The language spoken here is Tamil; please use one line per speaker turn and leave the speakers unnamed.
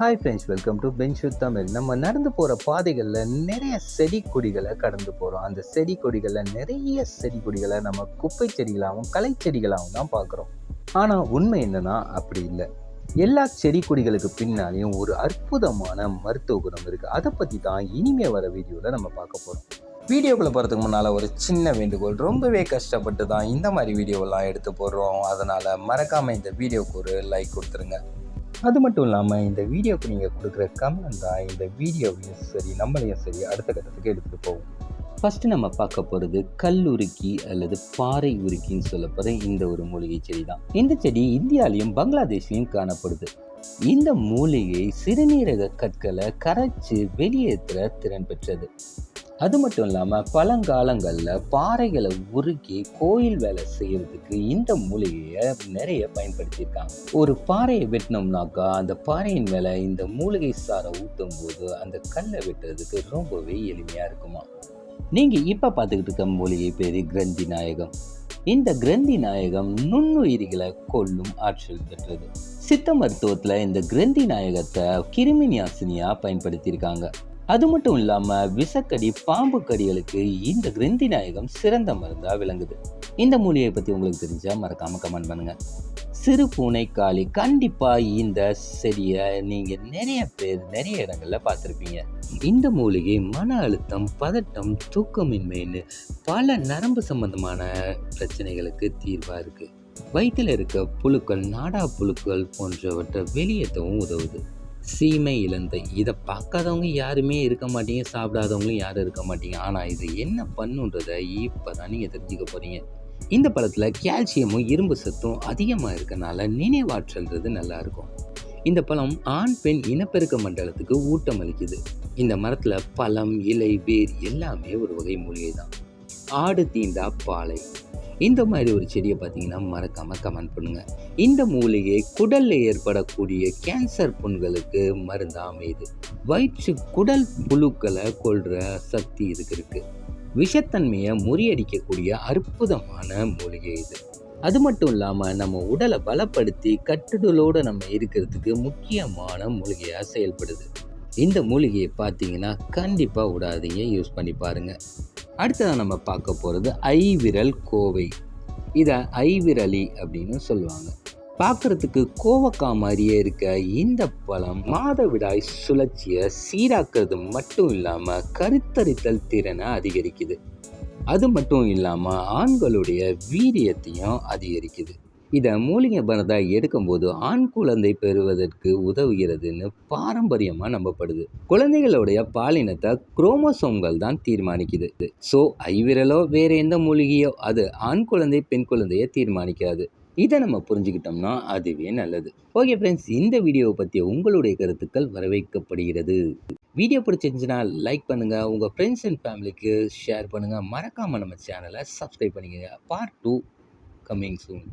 ஹாய் ஃப்ரெண்ட்ஸ் வெல்கம் டு பென்ஷு தமிழ் நம்ம நடந்து போகிற பாதைகளில் நிறைய செடி கொடிகளை கடந்து போகிறோம் அந்த செடி கொடிகளில் நிறைய செடி கொடிகளை நம்ம குப்பை செடிகளாகவும் கலை செடிகளாகவும் தான் பார்க்குறோம். ஆனால் உண்மை என்னன்னா அப்படி இல்லை. எல்லா செடி கொடிகளுக்கு பின்னாலேயும் ஒரு அற்புதமான மருத்துவ குணம் இருக்குது அதை பற்றி தான் இனிமே வர வீடியோவில் நம்ம பார்க்க போகிறோம் வீடியோக்குள்ளே போகிறதுக்கு முன்னால் ஒரு சின்ன வேண்டுகோள். ரொம்பவே கஷ்டப்பட்டு தான் இந்த மாதிரி வீடியோவெல்லாம் எடுத்து போடுறோம். அதனால் மறக்காமல் இந்த வீடியோக்கு ஒரு லைக் கொடுத்துருங்க. அது மட்டும் இல்லாமல் இந்த வீடியோவுக்கு நீங்கள் கொடுக்குற கமெண்ட் தான் இந்த வீடியோவையும் சரி நம்மளையும் சரி அடுத்த கட்டத்துக்கு எடுத்துகிட்டு போகும் ஃபஸ்ட்டு நம்ம பார்க்க போகிறது கல் உருக்கி அல்லது பாறை உருக்கின்னு சொல்லப்படுற இந்த ஒரு மூலிகை செடி தான் இந்த செடி இந்தியாலையும் பங்களாதேஷ்லையும் காணப்படுது. இந்த மூலிகை சிறுநீரக கற்களை கரைச்சி வெளியேற்ற திறன் பெற்றது. அது மட்டும் இல்லாமல் பழங்காலங்களில் பாறைகளை உருக்கி கோயில் வேலை செய்கிறதுக்கு இந்த மூலிகையை நிறைய பயன்படுத்தியிருக்காங்க. ஒரு பாறையை வெட்டினோம்னாக்கா அந்த பாறையின் மேலே இந்த மூலிகை சாரை ஊற்றும் போது அந்த கல்லை வெட்டுறதுக்கு ரொம்பவே எளிமையாக இருக்குமா? நீங்கள் இப்போ பார்த்துக்கிட்டு இருக்க மூலிகை பேர் கிரந்தி நாயகம். இந்த கிரந்தி நாயகம் நுண்ணுயிரிகளை கொல்லும் ஆற்றல் பெற்றது. சித்த மருத்துவத்தில் இந்த கிரந்தி நாயகத்தை கிருமி நாசினியாக பயன்படுத்தியிருக்காங்க. அது மட்டும் இல்லாமல் விஷக்கடி பாம்பு கடிகளுக்கு இந்த கிரந்தி நாயகம் சிறந்த மருந்தாக விளங்குது. இந்த மூலிகையை பற்றி உங்களுக்கு தெரிஞ்சால் மறக்காமல் கமெண்ட் பண்ணுங்கள் சிறு பூனை காளி கண்டிப்பாக இந்த செடியை நீங்கள் நிறைய பேர் நிறைய இடங்களில் பார்த்துருப்பீங்க. இந்த மூலிகை மன அழுத்தம் பதட்டம் தூக்கமின்மைன்னு பல நரம்பு சம்பந்தமான பிரச்சனைகளுக்கு தீர்வாக இருக்குது வயிற்றில் இருக்க புழுக்கள் நாடா புழுக்கள் போன்றவற்றை வெளியேற்றவும் உதவுது. சீமை இலந்தை இதை பார்க்காதவங்க யாருமே இருக்க மாட்டீங்க சாப்பிடாதவங்களும் யாரும் இருக்க மாட்டீங்க. ஆனால் இது என்ன பண்ணுன்றதை இப்போ தான் நீங்கள் தெரிஞ்சுக்க போகிறீங்க இந்த பழத்தில் கால்சியமும் இரும்பு சத்தும் அதிகமாக இருக்கனால நினைவாற்றல்றது நல்லாயிருக்கும் இந்த பழம் ஆண் பெண் இனப்பெருக்க மண்டலத்துக்கு ஊட்டம் அளிக்குது இந்த மரத்தில் பழம் இலை வேர் எல்லாமே ஒரு வகை மூலிகை தான். ஆடு தீண்டா பாலை. இந்த மாதிரி ஒரு செடியை பார்த்தீங்கன்னா மறக்காமல் கமெண்ட் பண்ணுங்கள் இந்த மூலிகை குடலில் ஏற்படக்கூடிய கேன்சர் புண்களுக்கு மருந்து அமையுது. வயிற்று குடல் புழுக்களை கொள்கிற சக்தி இதுக்கு இருக்குது விஷத்தன்மையை முறியடிக்கக்கூடிய அற்புதமான மூலிகை இது. அது மட்டும் இல்லாமல் நம்ம உடலை பலப்படுத்தி கட்டுடலோடு நம்ம இருக்கிறதுக்கு முக்கியமான மூலிகையாக செயல்படுது. இந்த மூலிகையை பார்த்தீங்கன்னா கண்டிப்பாக விடாதீங்க யூஸ் பண்ணி பாருங்கள் அடுத்ததாக நம்ம பார்க்க போகிறது ஐவிரல் கோவை. இதை ஐவிரலி அப்படின்னு சொல்லுவாங்க. பார்க்குறதுக்கு கோவக்காய் மாதிரியே இருக்க இந்த பழம் மாதவிடாய் சுழற்சியை சீராக்கிறது மட்டும் இல்லாமல் கருத்தரித்தல் திறனை அதிகரிக்குது. அது மட்டும் இல்லாமல் ஆண்களுடைய வீரியத்தையும் அதிகரிக்குது. இதை மூலிகை பரதாக எடுக்கும்போது ஆண் குழந்தை பெறுவதற்கு உதவுகிறதுன்னு பாரம்பரியமாக நம்பப்படுது. குழந்தைகளுடைய பாலினத்தை குரோமோசோம்கள் தான் தீர்மானிக்குது. ஸோ ஐவிரலோ வேறு எந்த மூலிகையோ அது ஆண் குழந்தை பெண் குழந்தையை தீர்மானிக்காது. இதை நம்ம புரிஞ்சுக்கிட்டோம்னா அதுவே நல்லது. ஓகே ஃப்ரெண்ட்ஸ் இந்த வீடியோவை பற்றி உங்களுடைய கருத்துக்கள் வரவேற்கப்படுகிறது. வீடியோ பிடிச்சிருந்துச்சுன்னா லைக் பண்ணுங்கள் உங்கள் ஃப்ரெண்ட்ஸ் அண்ட் ஃபேமிலிக்கு ஷேர் பண்ணுங்கள் மறக்காமல் நம்ம சேனலை சப்ஸ்கிரைப் பண்ணிக்கோங்க. Part two coming soon